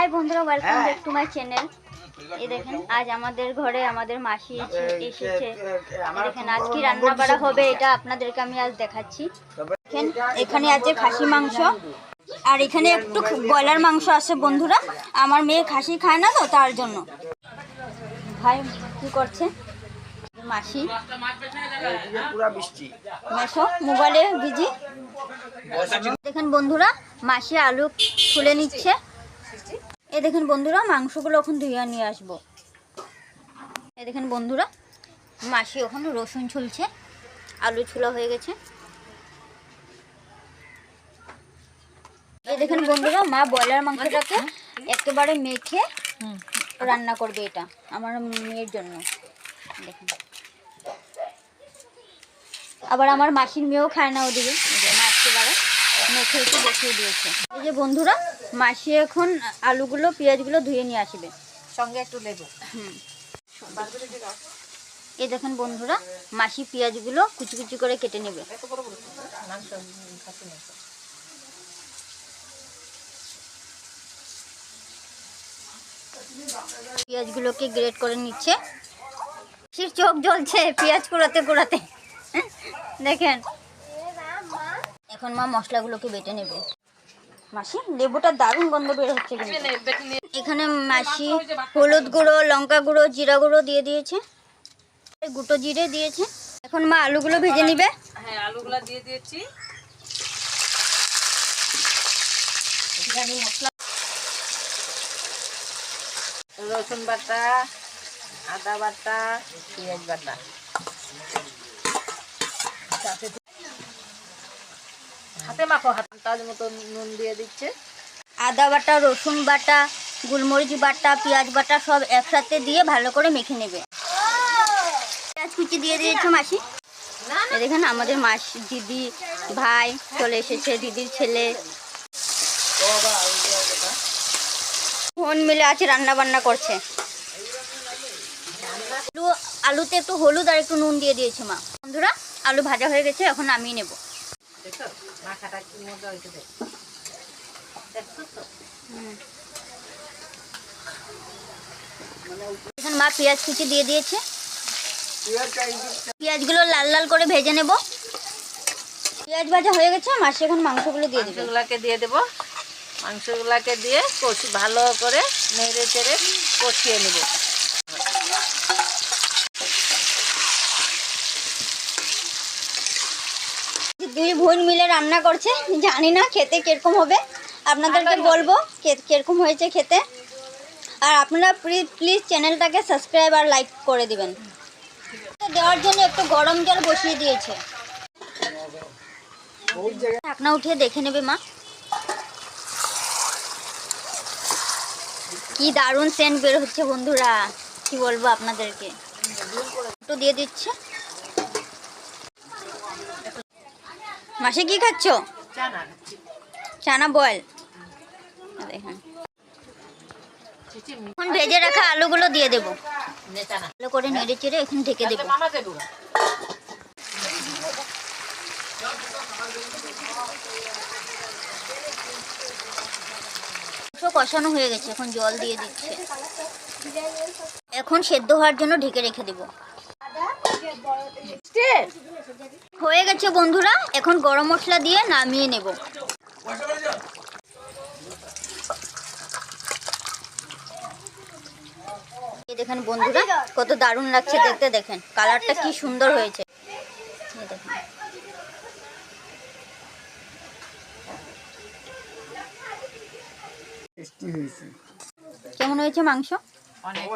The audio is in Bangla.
হাই বন্ধুরা welcome back to my channel এই দেখেন আজ আমাদের ঘরে আমাদের মাসি এসেছে। দেখেন আজ কি রান্না করা হবে এটা আপনাদেরকে আমি আজ দেখাচ্ছি। দেখেন এখানে আছে খাসি মাংস। আর এখানে একটু ব্রয়লার মাংস আছে বন্ধুরা। আমার মেয়ে খাসি খায় না তো তার জন্য। ভাই কি করছে? মাসি? পুরা বৃষ্টি মেশো মোবাইলে বিজি দেখেন বন্ধুরা মাসি আলু খুলে নিচ্ছে। এই দেখেন বন্ধুরা মাংসগুলো এখন ধুয়ে নিয়ে আসব। এই দেখেন বন্ধুরা মাসি ওখানে রসুন ছুলছে আলু ছুলা হয়ে গেছে। এই দেখেন বন্ধুরা মা ব্রয়লার মাংসটাকে একেবারে মেখে রান্না করবে এটা আমার মেয়ের জন্য। দেখেন। আবার আমার মাসির মেয়েও খায় না ওদিকে এই যে মা একেবারে মেখে একটু বসিয়ে দিয়েছে। এই যে বন্ধুরা মাসি এখন আলুগুলো পেঁয়াজগুলো ধুয়ে নিয়ে আসবে। সঙ্গে একটু লেবু। হুম। এই দেখেন বন্ধুরা মাসি পেঁয়াজগুলো কুচি কুচি করে কেটে নেবে। পেঁয়াজগুলোকে গ্রেট করে নিচ্ছে। চোখ জ্বলছে পেঁয়াজ কুড়াতে কুড়াতে। দেখেন এখন মা মশলাগুলোকে বেটে নেবে। মাসি লেবুটা দারুণ গন্ধ বের হচ্ছে এখানে মাসি হলুদ গুঁড়ো লঙ্কা গুঁড়ো জিরা গুঁড়ো দিয়ে দিয়েছে। গুঁটো জিরে দিয়েছে। এখন মা আলুগুলো ভেজে নিবে। হ্যাঁ আলুগুলা দিয়ে দিয়েছি। মশলা রসুন বাটা আদা বাটা পেঁয়াজ বাটা। হাতে মাখো, হাত তাজ মতো নুন দিয়ে দিচ্ছে। আদা বাটা, রসুন বাটা, গোলমরিচ বাটা, পেঁয়াজ বাটা সব একসাথে দিয়ে ভালো করে মেখে নেবে। পেঁয়াজ কুচি দিয়ে দিয়েছে মাসি? দেখেন আমাদের মাসি, দিদি ভাই চলে এসেছে, দিদির ছেলে। ফোন মিলে আছে রান্না বান্না করছে। আলু, আলুতে একটু হলুদ আর একটু নুন দিয়ে দিয়েছে মা। বন্ধুরা, আলু ভাজা হয়ে গেছে, এখন নামিয়ে নেব। দেখো মাখাটা কি মজা হয়েছে দেখ। দেখছ তো? এখন মা পেঁয়াজ কুচি দিয়ে দিয়েছে। পেঁয়াজগুলো লাল লাল করে ভেজে নেব। পেঁয়াজ ভাজা হয়ে গেছে মাসি এখন মাংসগুলো দিয়ে দেবে। মাংসগুলাকে দিয়ে দেবো। মাংসগুলাকে দিয়ে কষি ভালো করে নেড়ে চেড়ে কষিয়ে নেব। দুই বোন মিলে রান্না করছে। জানি না খেতে কীরকম হবে। আপনাদেরকে বলব কীরকম হয়েছে খেতে। আর আপনারা প্লিজ চ্যানেলটাকে সাবস্ক্রাইব আর লাইক করে দিবেন। দেওয়ার জন্য একটু গরম জল বসিয়ে দিয়েছে। ঢাকনা উঠিয়ে দেখে নেবে মা। কি দারুণ সেন্ট বের হচ্ছে বন্ধুরা। কি বলব আপনাদেরকে। একটু দিয়ে দিচ্ছে। মাসে কি খাচ্ছ? চানা বয়েল। দেখেন। এখন ভেজে রাখা আলুগুলো দিয়ে দেবো। ভালো করে নেড়ে চেড়ে এখন ঢেকে দেবো। কষানো হয়ে গেছে এখন জল দিয়ে দিচ্ছে। এখন সেদ্ধ হওয়ার জন্য ঢেকে রেখে দেবো। হয়ে গেছে বন্ধুরা এখন গরম মশলা দিয়ে নামিয়ে নেব। দেখেন বন্ধুরা কত দারুণ লাগছে দেখতে দেখেন। কালারটা কি সুন্দর হয়েছে। কেমন হয়েছে মাংস? অনেক